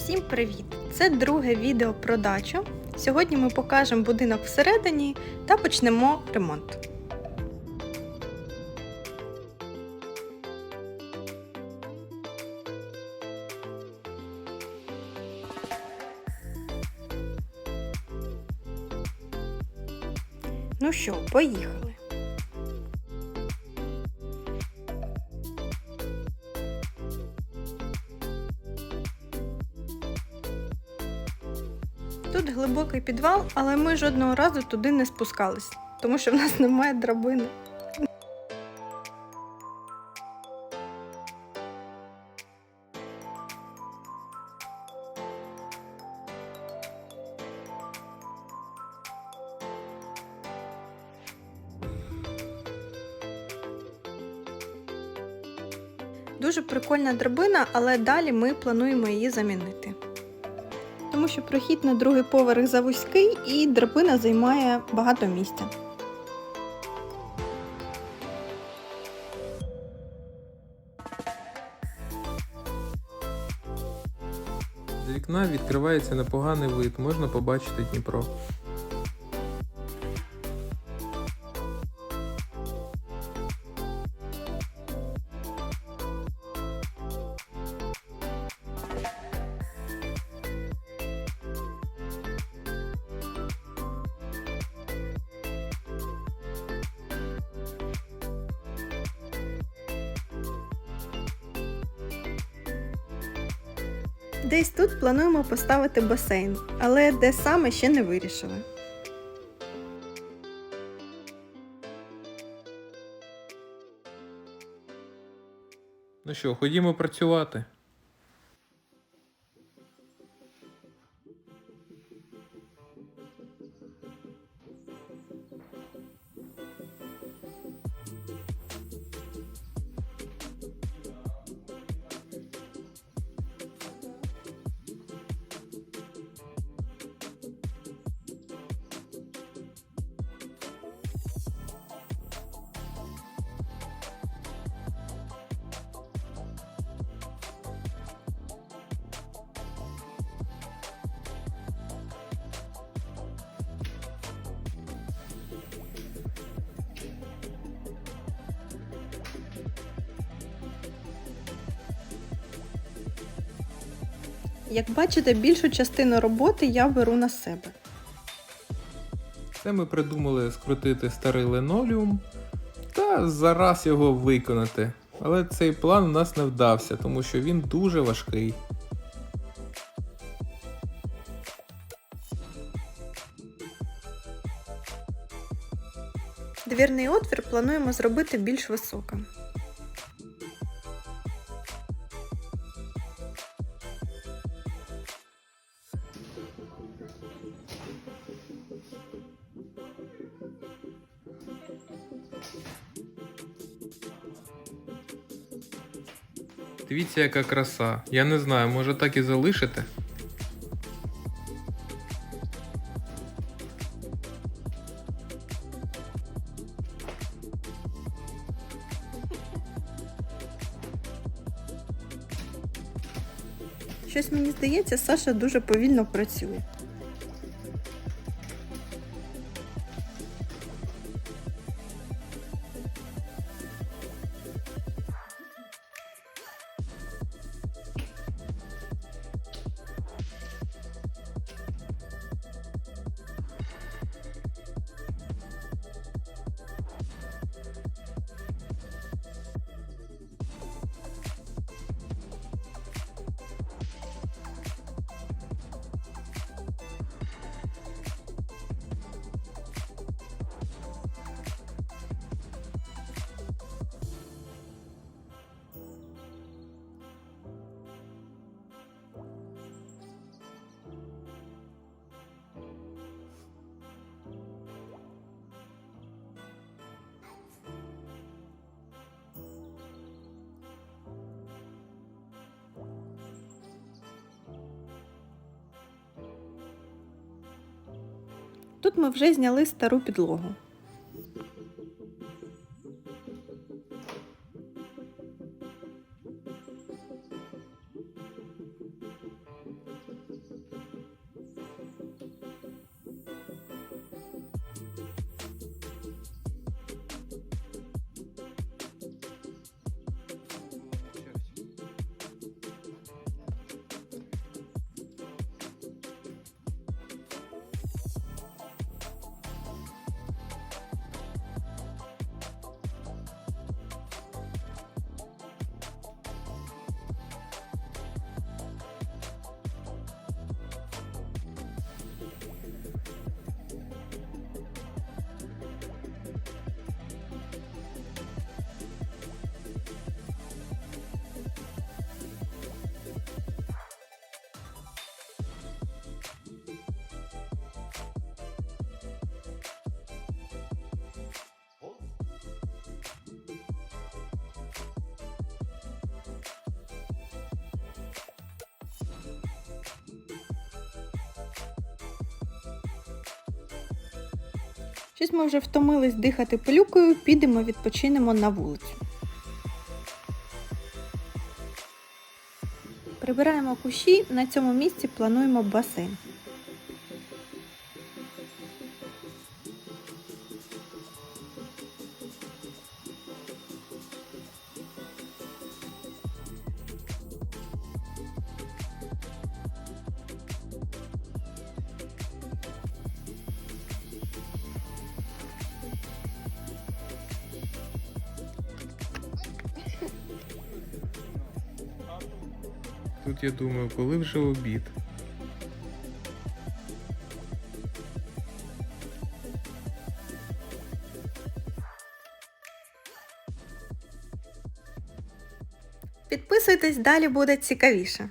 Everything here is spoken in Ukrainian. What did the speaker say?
Всім привіт! Це друге відео про дачу. Сьогодні ми покажемо будинок всередині та почнемо ремонт. Ну що, поїхали. Тут глибокий підвал, але ми жодного разу туди не спускались, тому що в нас немає драбини. Дуже прикольна драбина, але далі ми плануємо її замінити тому що прохід на другий поверх завузький і драбина займає багато місця. З вікна відкривається непоганий вид, можна побачити Дніпро. Десь тут плануємо поставити басейн, але де саме ще не вирішили. Ну що, ходімо працювати. Як бачите, більшу частину роботи я беру на себе. Це ми придумали скрутити старий линолеум та зараз його виконати. Але цей план у нас не вдався, тому що він дуже важкий. Двірний отвір плануємо зробити більш високим. Дивіться, яка краса. Я не знаю, може так і залишити. Щось мені здається, Саша дуже повільно працює. Тут ми вже зняли стару підлогу. Щось ми вже втомились дихати пилюкою, підемо відпочинемо на вулицю. Прибираємо кущі, на цьому місці плануємо басейн. Тут я думаю, коли вже обід. Підписуйтесь, далі буде цікавіше.